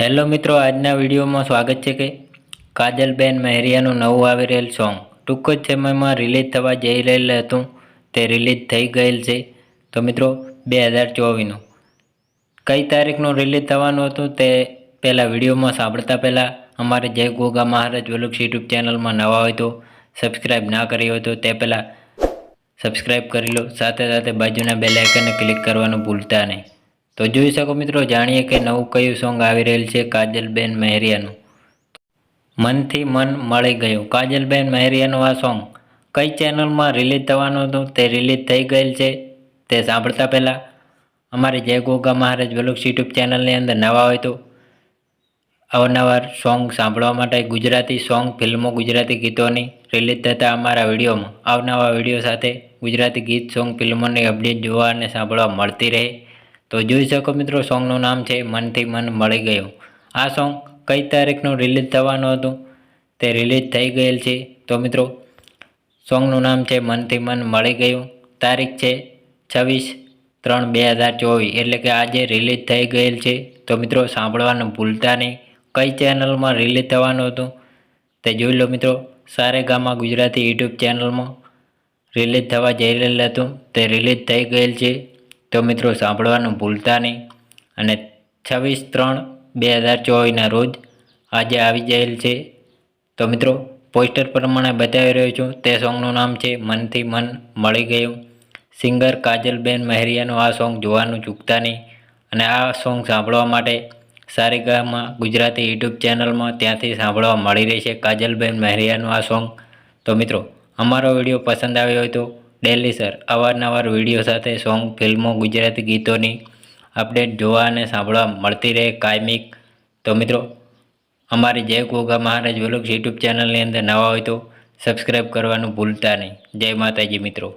Hello મિત્રો, આજના વિડીયોમાં સ્વાગત છે કે કાજલબેન મહેરિયાનું નવું આવી રહેલ સોંગ. ટૂંક જ સમયમાં રિલીઝ થવા જઈ રહેલ હતું, તે રિલીઝ થઈ ગયેલ છે. તો મિત્રો, બે હજાર ચોવીસનું. કઈ તારીખનું રિલીઝ થવાનું હતું તે પહેલાં વિડીયોમાં સાંભળતા પહેલાં અમારે જય ગોગા મહારાજ વલુક્ષ યુટ્યુબ ચેનલમાં નવા હોય તો સબસ્ક્રાઈબ ના કરી હોય તો તે પહેલાં સબસ્ક્રાઈબ કરી લો. સાથે સાથે બાજુના બે આઇકનને ક્લિક કરવાનું ભૂલતા નહીં. તો જોઈ શકો મિત્રો, જાણીએ કે નવું કયું સોંગ આવી રહેલ છે કાજલબેન મહેરિયાનું. મનથી મન મળી ગયું. કાજલબેન મહેરિયાનું આ સોંગ કઈ ચેનલમાં રિલીઝ થવાનું હતું? તે રિલીઝ થઈ ગયેલ છે. તે સાંભળતા પહેલાં અમારી જય ગોગા મહારાજ વલુક્ષ યુટ્યુબ ચેનલની અંદર નવા હોય તો અવારનવાર સોંગ સાંભળવા માટે ગુજરાતી સોંગ ફિલ્મો, ગુજરાતી ગીતોની રિલીઝ થતા અમારા વિડીયોમાં. અવનવા વીડિયો સાથે ગુજરાતી ગીત સોંગ ફિલ્મોની અપડેટ જોવા અને સાંભળવા મળતી રહે. તો જોઈ શકો મિત્રો, સોંગનું નામ છે મનથી મન મળી ગયું. આ સોંગ કઈ તારીખનું રિલીઝ થવાનું હતું તે રિલીઝ થઈ ગયેલ છે. તો મિત્રો, સોંગનું નામ છે મનથી મન મળી ગયું. તારીખ છે છવ્વીસ ત્રણ બે હજાર ચોવીસ, એટલે કે આજે રિલીઝ થઈ ગયેલ છે. તો મિત્રો, સાંભળવાનું ભૂલતા નહીં. કઈ ચેનલમાં રિલીઝ થવાનું હતું તે જોઈ લો મિત્રો. સારેગામા ગુજરાતી યુટ્યુબ ચેનલમાં રિલીઝ થવા જઈ રહેલ હતું. તે રિલીઝ થઈ ગયેલ છે. તો મિત્રો સાંભળવાનું ભૂલતા નહીં. અને છવ્વીસ ત્રણ બે હજાર ચોવીસના રોજ આજે આવી જાયેલ છે. તો મિત્રો પોસ્ટર પ્રમાણે બતાવી રહ્યો છું. તે સોંગનું નામ છે મનથી મન મળી ગયું. સિંગર કાજલબેન મહેરિયાનું આ સોંગ જોવાનું ચૂકતા નહીં. અને આ સોંગ સાંભળવા માટે સારેગામાં ગુજરાતી યુટ્યુબ ચેનલમાં ત્યાંથી સાંભળવા મળી રહેશે કાજલબેન મહેરિયાનું આ સોંગ. તો મિત્રો, અમારો વીડિયો પસંદ આવ્યો હોય તો ડેલી સર, અવારનવાર વીડિયો સાથે સોંગ, ફિલ્મો, ગુજરાતી ગીતોની અપડેટ જોવા અને સાંભળવા મળતી રહે કાયમિક તો મિત્રો, અમારી જય ગોગા મહારાજ વલુક્ષ યુટ્યુબ ચેનલની અંદર નવા હોય તો સબસ્ક્રાઈબ કરવાનું ભૂલતા નહીં. જય માતાજી મિત્રો.